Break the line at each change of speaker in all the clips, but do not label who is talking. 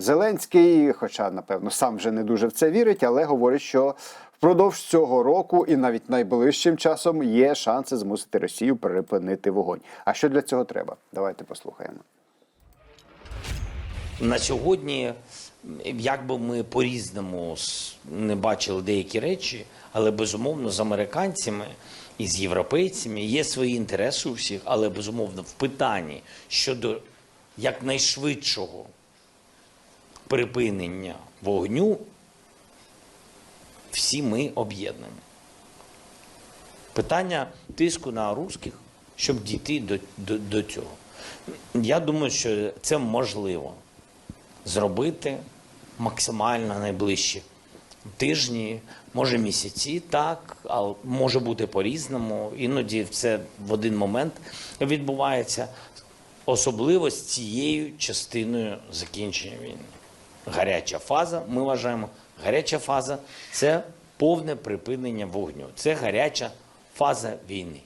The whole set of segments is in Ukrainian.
Зеленський, хоча напевно сам вже не дуже в це вірить, але говорить, що впродовж цього року і навіть найближчим часом є шанси змусити Росію припинити вогонь. А що для цього треба? Давайте послухаємо.
На сьогодні, як би ми по-різному не бачили деякі речі, але безумовно з американцями і з європейцями є свої інтереси у всіх, але безумовно в питанні щодо якнайшвидшого припинення вогню, всі ми об'єднані. Питання тиску на русських, щоб дійти до, до, до цього. Я думаю, що це можливо зробити максимально найближчі тижні, може місяці, так, але може бути по-різному. Іноді це в один момент відбувається, особливо з цією частиною закінчення війни. Гаряча фаза, ми вважаємо, гаряча фаза це повне припинення вогню. Це гаряча фаза війни.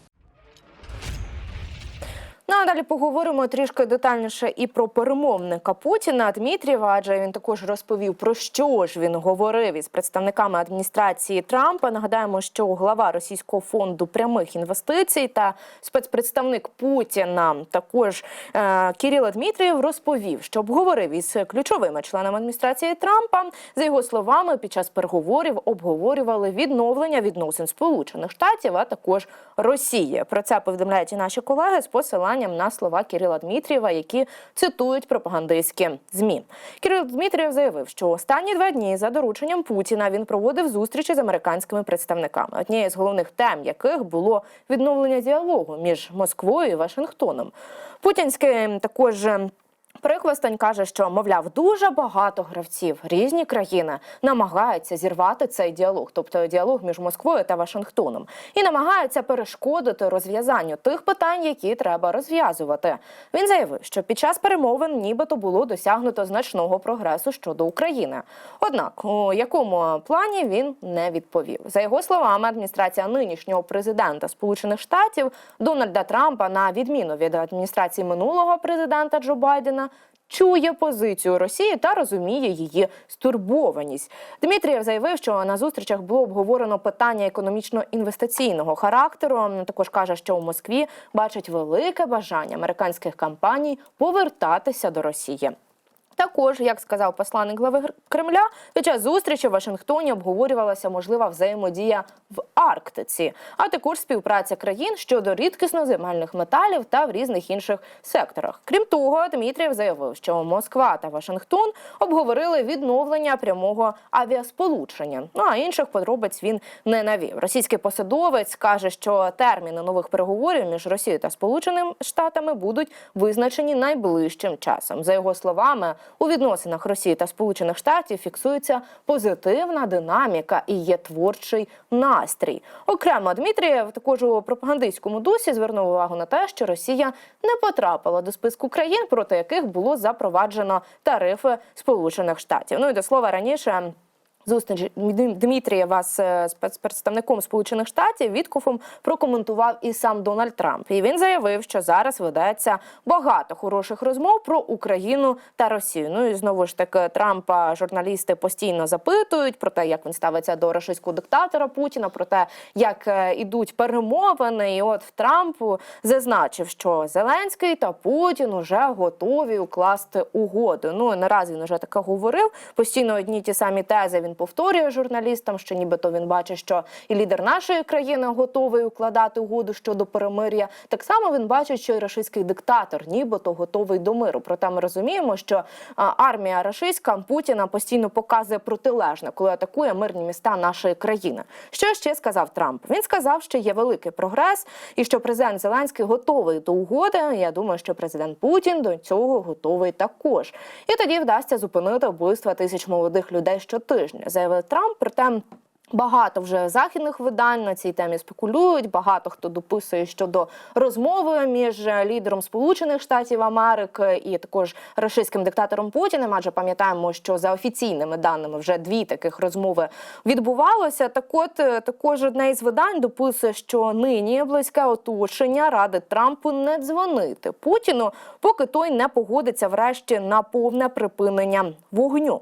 Ну а далі поговоримо трішки детальніше і про перемовника Путіна Дмитрієва, адже він також розповів про що ж він говорив із представниками адміністрації Трампа. Нагадаємо, що глава російського фонду прямих інвестицій та спецпредставник Путіна також е, Кирило Дмитрієв розповів, що обговорив із ключовими членами адміністрації Трампа. За його словами, під час переговорів обговорювали відновлення відносин Сполучених Штатів, а також Росії. Про це повідомляють і наші колеги з посиланням на слова Кирила Дмитрієва, які цитують пропагандистські змі. Кирил Дмитрієв заявив, що останні два дні за дорученням Путіна він проводив зустрічі з американськими представниками. Однією з головних тем яких було відновлення діалогу між Москвою і Вашингтоном. Путінський також. Прихвостань каже, що мовляв дуже багато гравців різні країни намагаються зірвати цей діалог, тобто діалог між Москвою та Вашингтоном, і намагаються перешкодити розв'язанню тих питань, які треба розв'язувати. Він заявив, що під час перемовин нібито було досягнуто значного прогресу щодо України. Однак у якому плані він не відповів. За його словами, адміністрація нинішнього президента Сполучених Штатів Дональда Трампа, на відміну від адміністрації минулого президента Джо Байдена, чує позицію Росії та розуміє її стурбованість. Дмитрієв заявив, що на зустрічах було обговорено питання економічно-інвестиційного характеру. Також каже, що у Москві бачить велике бажання американських компаній повертатися до Росії. Також, як сказав посланник глави Кремля, під час зустрічі в Вашингтоні обговорювалася можлива взаємодія в Арктиці, а також співпраця країн щодо рідкісно-земельних металів та в різних інших секторах. Крім того, Дмитрієв заявив, що Москва та Вашингтон обговорили відновлення прямого авіасполучення. Ну а інших подробиць він не навів. Російський посадовець каже, що терміни нових переговорів між Росією та Сполученими Штатами будуть визначені найближчим часом. За його словами, у відносинах Росії та Сполучених Штатів фіксується позитивна динаміка і є творчий настрій. Окремо Дмитрієв також у пропагандистському дусі звернув увагу на те, що Росія не потрапила до списку країн, проти яких було запроваджено тарифи Сполучених Штатів. Ну і до слова раніше. Зустріч Дмит- Дмитрієва з е, спецпредставником Сполучених Штатів Віткофом прокоментував і сам Дональд Трамп. І він заявив, що зараз ведеться багато хороших розмов про Україну та Росію. Ну і знову ж таки Трампа журналісти постійно запитують про те, як він ставиться до російського диктатора Путіна, про те, як е, ідуть перемовини. І от Трамп зазначив, що Зеленський та Путін уже готові укласти угоду. Ну наразі він вже таке говорив. Постійно одні ті самі тези він повторює журналістам, що нібито він бачить, що і лідер нашої країни готовий укладати угоду щодо перемир'я. Так само він бачить, що і рашистський диктатор, нібито готовий до миру. Проте ми розуміємо, що армія рашистська Путіна постійно показує протилежне, коли атакує мирні міста нашої країни. Що ще сказав Трамп? Він сказав, що є великий прогрес, і що президент Зеленський готовий до угоди. Я думаю, що президент Путін до цього готовий також. І тоді вдасться зупинити вбивства тисяч молодих людей щотижня, заявив Трамп. Проте Багато вже західних видань на цій темі спекулюють. Багато хто дописує щодо розмови між лідером Сполучених Штатів Америки і також рашистським диктатором Путіним. Адже пам'ятаємо, що за офіційними даними вже дві таких розмови відбувалося. Так, от е, також одне із видань дописує, що нині близьке оточення радить Трампу не дзвонити Путіну, поки той не погодиться врешті на повне припинення вогню.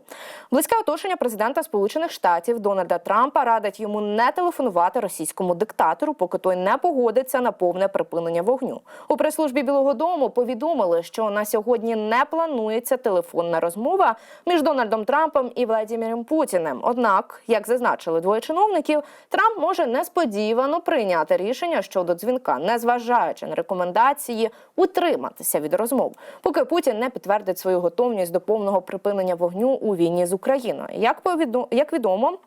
Близьке оточення президента Сполучених Штатів Дональда Трампа радить йому не телефонувати російському диктатору, поки той не погодиться на повне припинення вогню. У прес-службі Білого Дому повідомили, що на сьогодні не планується телефонна розмова між Дональдом Трампом і Владіміром Путіним. Однак, як зазначили двоє чиновників, Трамп може несподівано прийняти рішення щодо дзвінка, незважаючи на рекомендації утриматися від розмов, поки Путін не підтвердить свою готовність до повного припинення вогню у війні з Україною. Як повідо... як відомо.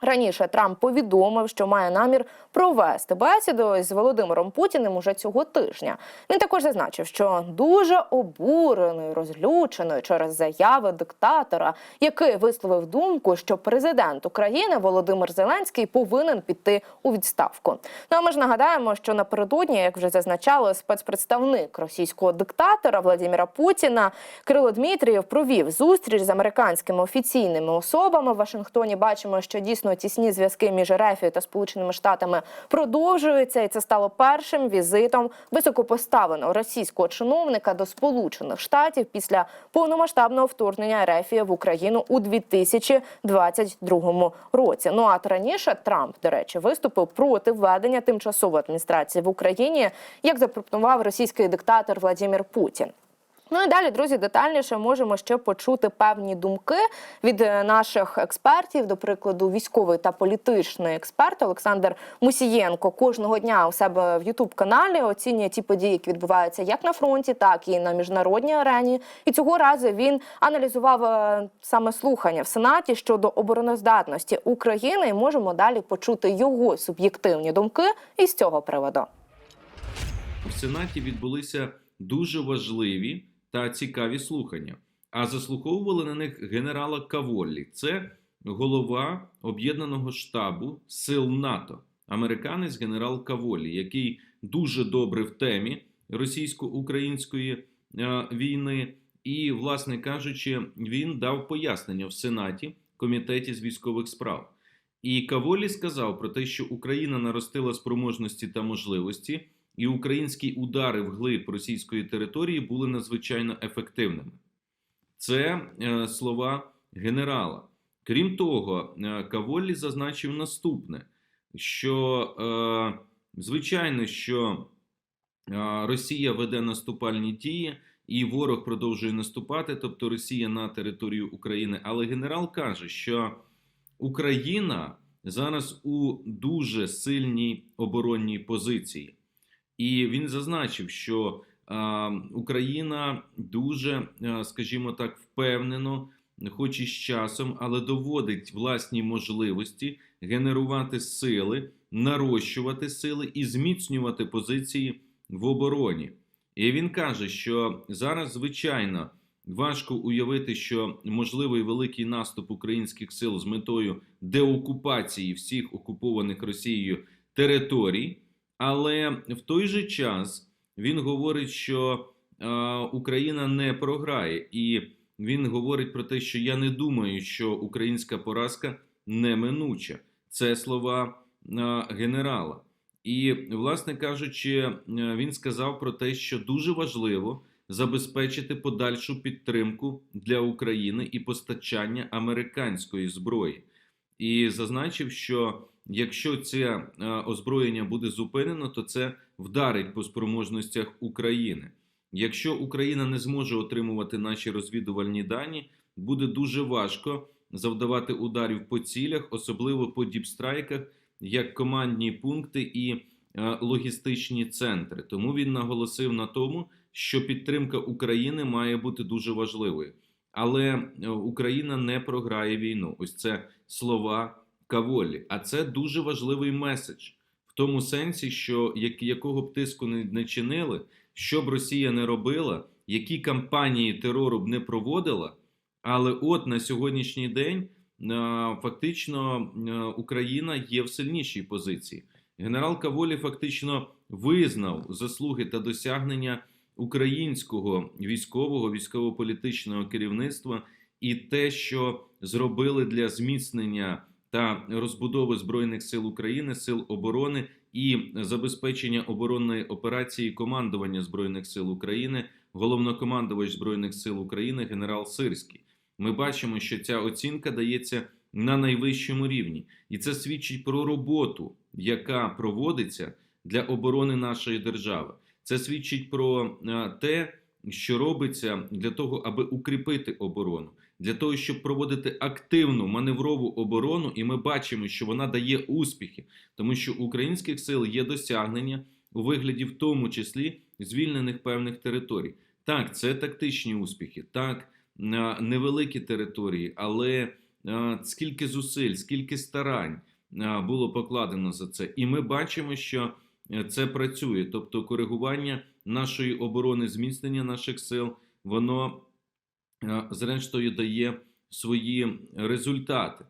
Раніше Трамп повідомив, що має намір провести бесіду з Володимиром Путіним уже цього тижня. Він також зазначив, що дуже обурений, розлючений через заяви диктатора, який висловив думку, що президент України Володимир Зеленський повинен піти у відставку. Ну а ми ж нагадаємо, що напередодні, як вже зазначали, спецпредставник російського диктатора Владимира Путіна Кирило Дмитрієв провів зустріч з американськими офіційними особами в Вашингтоні. Бачимо, що дійсно тісні зв'язки між РФ та Сполученими Штатами продовжуються, і це стало першим візитом високопоставленого російського чиновника до Сполучених Штатів після повномасштабного вторгнення РФ в Україну у 2022 році. Ну а раніше Трамп, до речі, виступив проти введення тимчасової адміністрації в Україні, як запропонував російський диктатор Владимир Путін. Ну і далі, друзі, детальніше можемо ще почути певні думки від е, наших експертів. До прикладу, військовий та політичний експерт Олександр Мусієнко кожного дня у себе в Ютуб каналі оцінює ті події, які відбуваються як на фронті, так і на міжнародній арені. І цього разу він аналізував е, саме слухання в Сенаті щодо обороноздатності України. І можемо далі почути його суб'єктивні думки із цього приводу.
в Сенаті відбулися дуже важливі та цікаві слухання. А заслуховували на них генерала Каволлі. Це голова об'єднаного штабу сил НАТО, американець генерал Каволлі, який дуже добре в темі російсько-української е, війни. І, власне кажучи, він дав пояснення в Сенаті комітеті з військових справ. І Каволі сказав про те, що Україна наростила спроможності та можливості, і українські удари вглиб російської території були надзвичайно ефективними. Це е, слова генерала. Крім того, е, Каволі зазначив наступне: що е, звичайно, що е, Росія веде наступальні дії, і ворог продовжує наступати, тобто Росія на територію України. Але генерал каже, що Україна зараз у дуже сильній оборонній позиції. І він зазначив, що е, Україна дуже, е, скажімо так, впевнено, хоч і з часом, але доводить власні можливості генерувати сили, нарощувати сили і зміцнювати позиції в обороні. І він каже, що зараз, звичайно, важко уявити, що можливий великий наступ українських сил з метою деокупації всіх окупованих Росією територій. Але в той же час він говорить, що е, Україна не програє, і він говорить про те, що я не думаю, що українська поразка неминуча. Це слова е, генерала. І, власне кажучи, е, він сказав про те, що дуже важливо забезпечити подальшу підтримку для України і постачання американської зброї, і зазначив, що якщо це е, озброєння буде зупинено, то це вдарить по спроможностях України. Якщо Україна не зможе отримувати наші розвідувальні дані, буде дуже важко завдавати ударів по цілях, особливо по діпстрайках, як командні пункти і е, логістичні центри. Тому він наголосив на тому, що підтримка України має бути дуже важливою. Але е, Україна не програє війну. Ось це слова Каволі. А це дуже важливий меседж в тому сенсі, що як, якого б тиску не, не чинили, що б Росія не робила, які кампанії терору б не проводила. Але от на сьогоднішній день фактично Україна є в сильнішій позиції. Генерал Каволі фактично визнав заслуги та досягнення українського військового військово-політичного керівництва і те, що зробили для зміцнення та розбудови збройних сил України, сил оборони і забезпечення оборонної операції командування збройних сил України, головнокомандувач збройних сил України генерал Сирський. Ми бачимо, що ця оцінка дається на найвищому рівні, і це свідчить про роботу, яка проводиться для оборони нашої держави. Це свідчить про е, те, що робиться для того, аби укріпити оборону, для того, щоб проводити активну маневрову оборону, і ми бачимо, що вона дає успіхи, тому що у українських сил є досягнення у вигляді, в тому числі звільнених певних територій. Так, це тактичні успіхи, так невеликі території, але скільки зусиль, скільки старань було покладено за це, і ми бачимо, що е, це працює. Тобто, коригування нашої оборони, зміцнення наших сил, воно зрештою дає свої результати.